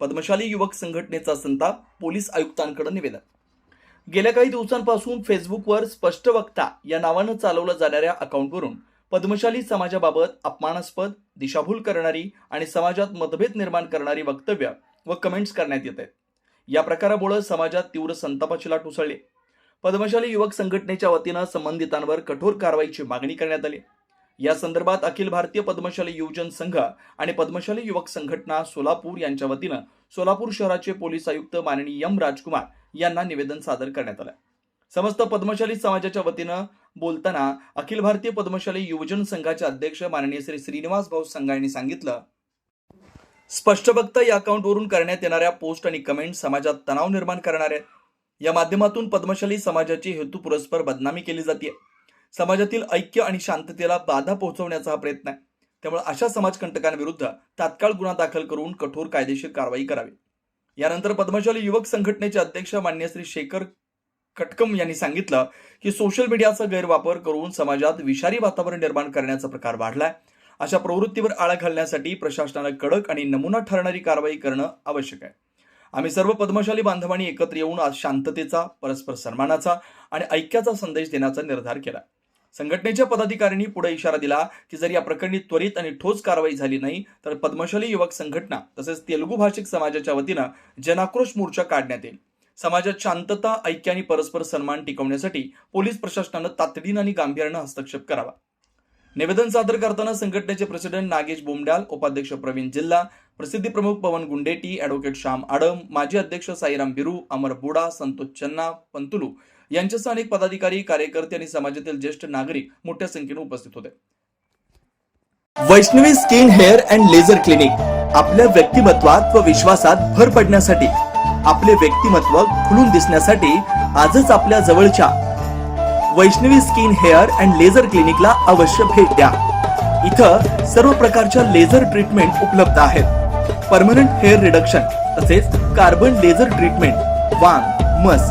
पद्मशाली युवक संघटनेचा संताप पोलीस आयुक्तांकडे निवेदन. गेल्या काही दिवसांपासून फेसबुकवर स्पष्ट वक्ता या नावानं चालवलं जाणाऱ्या अकाउंटवरून पद्मशाली समाजाबाबत अपमानास्पद दिशाभूल करणारी आणि समाजात मतभेद निर्माण करणारी वक्तव्य व कमेंट्स करण्यात येत आहेत. या प्रकारामुळे समाजात तीव्र संतापाची लाट उसळली. पद्मशाली युवक संघटनेच्या वतीनं संबंधितांवर कठोर कारवाईची मागणी करण्यात आली. या संदर्भात अखिल भारतीय पद्मशाली युवजन संघ आणि पद्मशाली युवक संघटना सोलापूर यांच्या वतीनं सोलापूर शहराचे पोलीस आयुक्त माननीय एम राजकुमार यांना निवेदन सादर करण्यात आलं. समस्त पद्मशाली समाजाच्या वतीनं बोलताना अखिल भारतीय पद्मशाली युवजन संघाचे अध्यक्ष माननीय श्री श्रीनिवास भाऊ संघा यांनी सांगितलं स्पष्टभक्त या अकाउंटवरून करण्यात येणाऱ्या पोस्ट आणि कमेंट समाजात तणाव निर्माण करणार आहेत. या माध्यमातून पद्मशाली समाजाची हेतू पुरस्पर बदनामी केली जाते समाजातील ऐक्य आणि शांततेला बाधा पोहोचवण्याचा हा प्रयत्न आहे. त्यामुळे अशा समाजकंटकांविरुद्ध तात्काळ गुन्हा दाखल करून कठोर कायदेशीर कारवाई करावी. यानंतर पद्मशाली युवक संघटनेचे अध्यक्ष मान्य श्री शेखर कटकम यांनी सांगितलं की सोशल मीडियाचा गैरवापर करून समाजात विषारी वातावरण निर्माण करण्याचा प्रकार वाढलाय. अशा प्रवृत्तीवर आळा घालण्यासाठी प्रशासनानं कडक आणि नमुना ठरणारी कारवाई करणं आवश्यक आहे. आम्ही सर्व पद्मशाली बांधवांनी एकत्र येऊन आज शांततेचा परस्पर सन्मानाचा आणि ऐक्याचा संदेश देण्याचा निर्धार केला संघटनेच्या पदाधिकाऱ्यांनी पुढे इशारा दिला की जर या प्रकरणी त्वरित आणि ठोस कारवाई झाली नाही तर पद्मशाली युवक संघटना तसेच तेलुगू भाषिक समाजाच्या वतीनं जनाक्रोश मोर्चा काढण्यात येईल. समाजात शांतता ऐक्य आणि परस्पर सन्मान टिकवण्यासाठी पोलीस प्रशासनानं तातडीनं आणि गांभीर्यानं हस्तक्षेप करावा. निवेदन सादर करताना संघटनेचे प्रेसिडेंट नागेश बोमड्याल उपाध्यक्ष प्रवीण जिल्हा प्रसिद्धी प्रमुख पवन गुंडेटी ॲडव्होकेट श्याम आडम माजी अध्यक्ष साईराम बिरू अमर बुडा संतोष चन्ना पंतुलू यांच्यासह अनेक पदाधिकारी कार्यकर्ते आणि समाजातील ज्येष्ठ नागरिक मोठ्या संख्येने उपस्थित होते. Vaishnavi skin hair and laser clinic आपल्या व्यक्तिमत्वात व विश्वासात भर पडण्यासाठी आपले व्यक्तिमत्व खुलून दिसण्यासाठी आजच आपल्या जवळच्या Vaishnavi skin hair and laser क्लिनिकला अवश्य भेट द्या. इथं सर्व प्रकारच्या लेझर ट्रीटमेंट उपलब्ध आहेत. परमनंट हेअर रिडक्शन तसेच कार्बन लेझर ट्रीटमेंट वांग मस